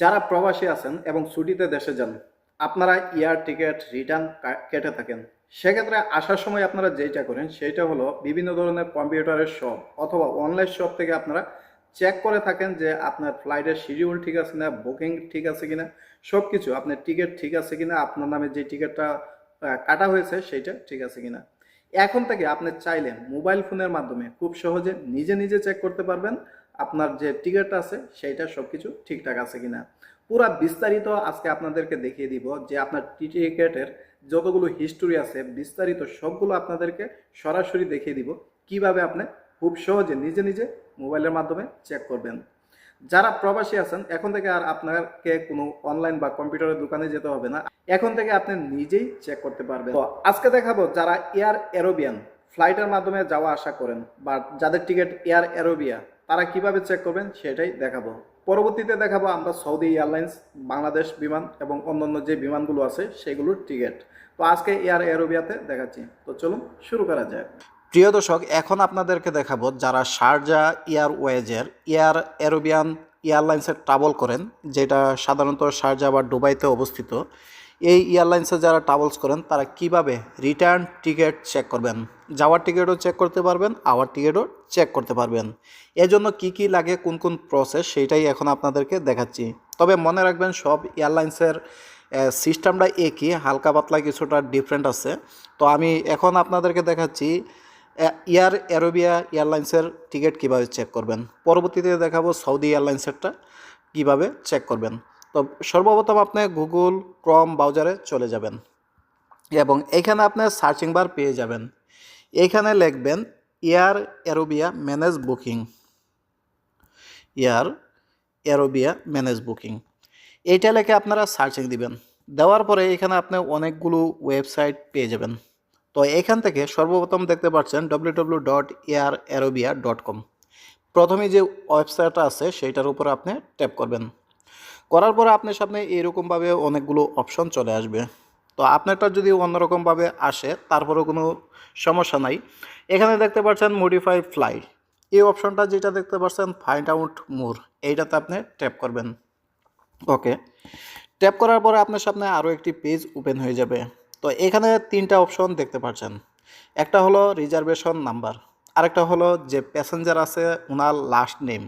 যারা প্রবাসী আছেন এবং ছুটিতে দেশে যান, আপনারা ইয়ার টিকিট রিটার্ন কেটে থাকেন। সেক্ষেত্রে আসার সময় আপনারা যেটা করেন সেটা হলো বিভিন্ন ধরনের কম্পিউটারের শপ অথবা অনলাইন শপ থেকে আপনারা চেক করে থাকেন যে আপনার ফ্লাইটের শিডিউল ঠিক আছে কিনা বুকিং ঠিক আছে কিনা সব কিছু আপনার টিকিট ঠিক আছে কিনা, আপনার নামে যে টিকিটটা কাটা হয়েছে সেইটা ঠিক আছে কিনা। এখন থেকে আপনি চাইলে মোবাইল ফোনের মাধ্যমে খুব সহজে নিজে নিজে চেক করতে পারবেন। আপনার যে টিকিট আছে, সেইটা সব কিছু ঠিকঠাক আছে কিনা। পুরা বিস্তারিত আজকে আপনাদেরকে দেখিয়ে দিব যে আপনার টিকেটের যতগুলো হিস্টোরি আছে, বিস্তারিত সবগুলো আপনাদেরকে সরাসরি দেখিয়ে দিব। কীভাবে আপনি খুব সহজে নিজে নিজে মোবাইলের মাধ্যমে চেক করবেন। যারা প্রবাসী আছেন, এখন থেকে আর আপনাকে কোনো অনলাইন বা কম্পিউটারের দোকানে যেতে হবে না। এখন থেকে আপনি নিজেই চেক করতে পারবেন। তো আজকে দেখাবো যারা এয়ার এরোবিয়ান ফ্লাইটের মাধ্যমে যাওয়া আসা করেন বা যাদের টিকিট এয়ার এরোবিয়া তারা কীভাবে চেক করবেন সেটাই দেখাবো। পরবর্তীতে দেখাবো আমরা সৌদি এয়ারলাইন্স, বাংলাদেশ বিমান এবং অন্যান্য যে বিমানগুলো আছে সেগুলোর টিকিট তো আজকে এয়ার এরোবিয়াতে দেখাচ্ছি। তো চলুন শুরু করা যায় প্রিয় দর্শক, এখন আপনাদেরকে দেখাবো যারা শারজা এয়ারওয়েজের, এয়ার এরোবিয়ান এয়ারলাইন্সে ট্রাভেল করেন, যেটা সাধারণত শারজা বা দুবাইতে অবস্থিত এই এয়ারলাইন্সে যারা ট্রাভেলস করেন, তারা কীভাবে রিটার্ন টিকিট চেক করবেন? যাওয়ার টিকিটও চেক করতে পারবেন, আওয়ার টিকিটও চেক করতে পারবেন। এজন্য কি কি লাগে, কোন কোন প্রসেস সেইটাই এখন আপনাদেরকে দেখাচ্ছি। তবে মনে রাখবেন, সব এয়ারলাইন্সের সিস্টেমটা একই, হালকা পাতলা কিছুটা ডিফারেন্ট আছে। তো আমি এখন আপনাদেরকে দেখাচ্ছি এয়ার অ্যারোবিয়া এয়ারলাইন্সের টিকিট কীভাবে চেক করবেন। পরবর্তীতে দেখাবো সৌদি এয়ারলাইন্সেরটা কীভাবে চেক করবেন। তো সর্বপ্রথম আপনি গুগল, ক্রম ব্রাউজারে চলে যাবেন এবং এখানে আপনি সার্চিং বার পেয়ে যাবেন। এখানে লিখবেন, air Arabia manage booking. Air Arabia manage booking. এইটা লেখে আপনারা সার্চিং দিবেন। দেওয়ার পরে এখানে আপনি অনেকগুলো ওয়েবসাইট পেয়ে যাবেন। তো এখান থেকে সর্বপ্রথম দেখতে পাচ্ছেন W W dot air Arabia dot com প্রথমে যে ওয়েবসাইটটা আছে, সেইটার উপর আপনি ট্যাপ করবেন। করার পরে আপনার সামনে এরকমভাবে অনেকগুলো অপশন চলে আসবে। তো আপনারটা যদি অন্যরকমভাবে আসে, তারপরেও কোনো সমস্যা নাই। এখানে দেখতে পাচ্ছেন মডিফাই ফ্লাই এই অপশনটা যেটা দেখতে পাচ্ছেন ফাইন্ড আউট মোর এইটাতে আপনি ট্যাপ করবেন। ওকে ট্যাপ করার পরে আপনার সামনে আরও একটি পেজ ওপেন হয়ে যাবে। তো এখানে তিনটা অপশন দেখতে পাচ্ছেন। একটা হলো রিজার্ভেশন নাম্বার আরেকটা হলো যে প্যাসেঞ্জার আছে ওনার লাস্ট নেম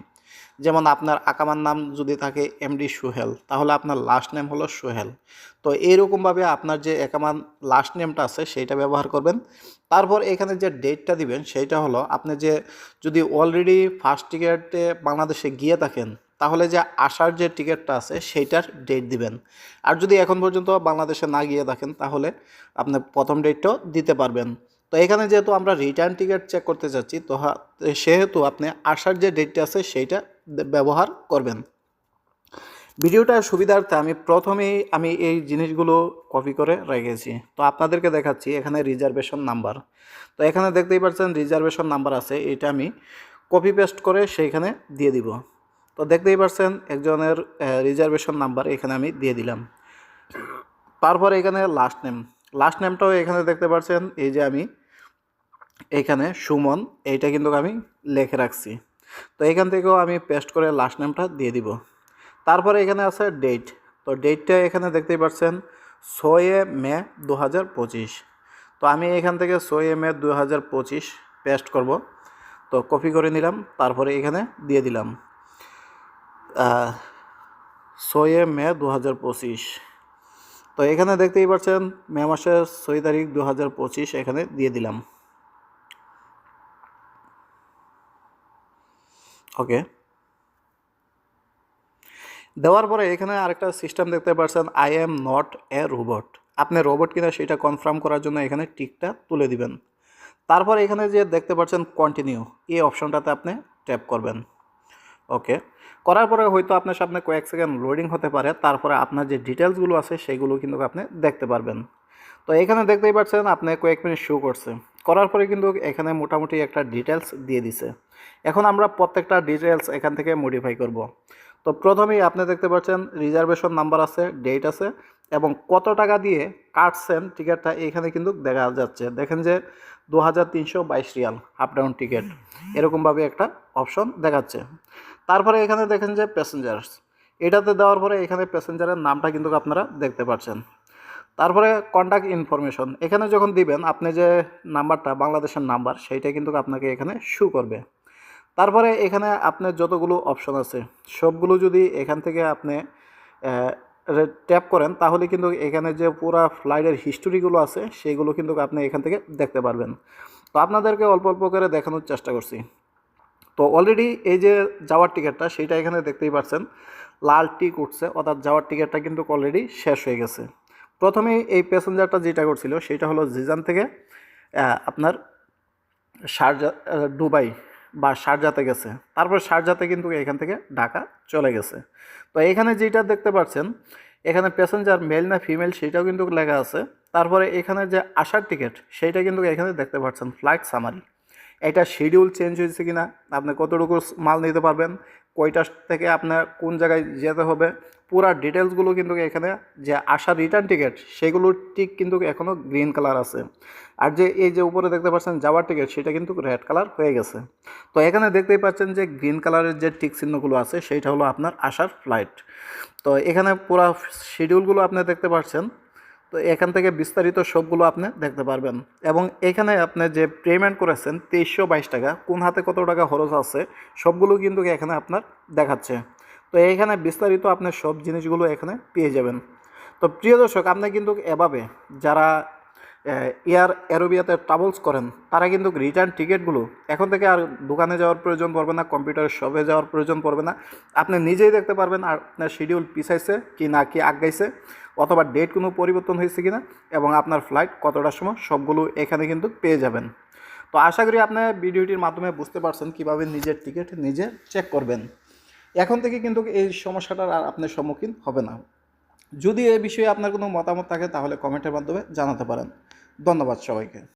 যেমন আপনার আকামার নাম যদি থাকে এমডি সোহেল, তাহলে আপনার লাস্ট নেম হলো সোহেল। তো এইরকমভাবে আপনার যে একামান লাস্ট নেমটা আছে, সেইটা ব্যবহার করবেন। তারপর এখানে যে ডেটটা দিবেন, সেইটা হলো আপনি যে যদি অলরেডি ফার্স্ট টিকিটে বাংলাদেশে গিয়ে থাকেন, তাহলে যে আসার যে টিকিটটা আছে, সেইটার ডেট দিবেন। আর যদি এখন পর্যন্ত বাংলাদেশে না গিয়ে থাকেন, তাহলে আপনি প্রথম ডেটটাও দিতে পারবেন। তো এখানে যেহেতু আমরা রিটার্ন টিকিট চেক করতে চাচ্ছি তো সেহেতু আপনি আসার যে ডেটটা আছে সেইটা ব্যবহার করবেন। ভিডিওটার সুবিধার্থে আমি প্রথমেই আমি এই জিনিসগুলো কপি করে রেখেছি। তো আপনাদেরকে দেখাচ্ছি এখানে রিজার্ভেশন নাম্বার তো এখানে দেখতেই পাচ্ছেন রিজার্ভেশন নাম্বার আছে, এটা আমি কপি পেস্ট করে সেইখানে দিয়ে দিব। তো দেখতেই পাচ্ছেন একজনের রিজার্ভেশন নাম্বার এখানে আমি দিয়ে দিলাম। তারপর এখানে লাস্ট নেম লাস্ট নেমটাও এখানে দেখতে পাচ্ছেন, এই যে আমি এইখানে সুমন, এইটা কিন্তু আমি লেখে রাখছি। তো এখান থেকেও আমি পেস্ট করে লাস্ট নেমটা দিয়ে দিব। তারপরে এখানে আছে ডেট তো ডেটটা এখানে দেখতেই পাচ্ছেন, ছয়ে মে দু হাজার পঁচিশ। তো আমি এখান থেকে ছয়ে মে দু হাজার পঁচিশ পেস্ট করব। তো কপি করে নিলাম, তারপরে এখানে দিয়ে দিলাম। ছয়ে মে দু হাজার পঁচিশ। তো এখানে দেখতেই পাচ্ছেন, মে মাসের ছয় তারিখ দু হাজার পঁচিশ এখানে দিয়ে দিলাম। ওকে। দেওয়ার পরে এখানে আরেকটা সিস্টেম দেখতে পাচ্ছেন I am not a robot আপনি রোবট কিনা সেটা কনফার্ম করার জন্য এখানে টিকটা তুলে দিবেন। তারপর এখানে যে দেখতে পাচ্ছেন কন্টিনিউ এই অপশনটাতে আপনি ট্যাপ করবেন। ওকে। করার পরে হয়তো আপনার সামনে কয়েক সেকেন্ড লোডিং হতে পারে, তারপরে আপনার যে ডিটেলসগুলো আছে, সেগুলো কিন্তু আপনি দেখতে পারবেন। তো এখানে দেখতেই পাচ্ছেন আপনি কয়েক মিনিট শো করছে। করার পরে কিন্তু এখানে মোটামুটি একটা ডিটেলস দিয়ে দিছে। এখন আমরা প্রত্যেকটা ডিটেলস এখান থেকে মডিফাই করব। তো প্রথমেই আপনি দেখতে পাচ্ছেন রিজার্ভেশন নাম্বার আছে ডেট আছে এবং কত টাকা দিয়ে কাটছেন টিকিটটা এখানে কিন্তু দেখা যাচ্ছে। দেখেন যে দু হাজার তিনশো বাইশ রিয়াল আপ ডাউন টিকিট এরকমভাবে একটা অপশন দেখাচ্ছে। তারপরে এখানে দেখেন যে প্যাসেঞ্জার্স এটাতে দেওয়ার পরে এখানে প্যাসেঞ্জারের নামটা কিন্তু আপনারা দেখতে পাচ্ছেন। তারপরে কন্ট্যাক্ট ইনফরমেশন এখানে যখন দিবেন, আপনি যে নাম্বারটা, বাংলাদেশের নাম্বার, সেইটা কিন্তু আপনাকে এখানে শু করবে। তারপরে এখানে আপনার যতগুলো অপশন আছে, সবগুলো যদি এখান থেকে আপনি ট্যাপ করেন, তাহলে কিন্তু এখানে যে পুরা ফ্লাইটের হিস্টোরিগুলো আছে সেইগুলো কিন্তু আপনি এখান থেকে দেখতে পারবেন। তো আপনাদেরকে অল্প অল্প করে দেখানোর চেষ্টা করছি। তো অলরেডি এই যে যাওয়ার টিকিটটা সেটা এখানে দেখতেই পাচ্ছেন লাল টিক উঠছে, অর্থাৎ যাওয়ার টিকিটটা কিন্তু অলরেডি শেষ হয়ে গেছে। প্রথমেই এই প্যাসেঞ্জারটা যেটা করছিল, সেটা হলো জিজান থেকে আপনার শারজা দুবাই বা শারজাতে গেছে। তারপর শারজাতে কিন্তু এখান থেকে ঢাকা চলে গেছে। তো এখানে যেটা দেখতে পাচ্ছেন, এখানে প্যাসেঞ্জার মেল না ফিমেল সেটাও কিন্তু লেখা আছে। তারপরে এখানে যে আসার টিকিট সেইটা কিন্তু এখানে দেখতে পাচ্ছেন ফ্লাইট সামারি এটা শিডিউল চেঞ্জ হয়েছে কিনা, আপনি কতটুকু মাল নিতে পারবেন, কয়টা থেকে আপনার কোন জায়গায় যেতে হবে পুরা ডিটেলসগুলো কিন্তু এখানে যে আসার রিটার্ন টিকিট সেগুলোর টিক কিন্তু এখনও গ্রিন কালার আছে। আর যে এই যে উপরে দেখতে পাচ্ছেন যাওয়ার টিকিট সেটা কিন্তু রেড কালার হয়ে গেছে। তো এখানে দেখতেই পাচ্ছেন যে গ্রিন কালারের যে টিক চিহ্নগুলো আছে, সেইটা হলো আপনার আসার ফ্লাইট তো এখানে পুরো শিডিউলগুলো আপনি দেখতে পাচ্ছেন। তো এখান থেকে বিস্তারিত সবগুলো আপনি দেখতে পারবেন। এবং এখানে আপনি যে পেমেন্ট করেছেন তেইশশো বাইশ টাকা, কোন হাতে কত টাকা খরচ আছে, সবগুলো কিন্তু এখানে আপনার দেখাচ্ছে। তো এখানে বিস্তারিত আপনি সব জিনিসগুলো এখানে পেয়ে যাবেন। তো প্রিয় দর্শক, আপনি কিন্তু এভাবে যারা এয়ার অ্যারোবিয়াতে ট্রাভেলস করেন, তারা কিন্তু রিটার্ন টিকিটগুলো এখন থেকে আর দোকানে যাওয়ার প্রয়োজন পড়বে না কম্পিউটারের শপে যাওয়ার প্রয়োজন পড়বে না। আপনি নিজেই দেখতে পারবেন আর আপনার শিডিউল পিছাইছে কি না, কি আগাইছে, অথবা ডেট কোনো পরিবর্তন হয়েছে কিনা, এবং আপনার ফ্লাইট কতটার সময়, সবগুলো এখানে কিন্তু পেয়ে যাবেন। তো আশা করি আপনি ভিডিওটির মাধ্যমে বুঝতে পারছেন কীভাবে নিজের টিকিট নিজে চেক করবেন। এখন থেকে কিন্তু এই সমস্যাটার আর আপনার সম্মুখীন হবে না। যদি এ বিষয়ে আপনার কোনো মতামত থাকে তাহলে কমেন্টের মাধ্যমে জানাতে পারেন। ধন্যবাদ সবাইকে।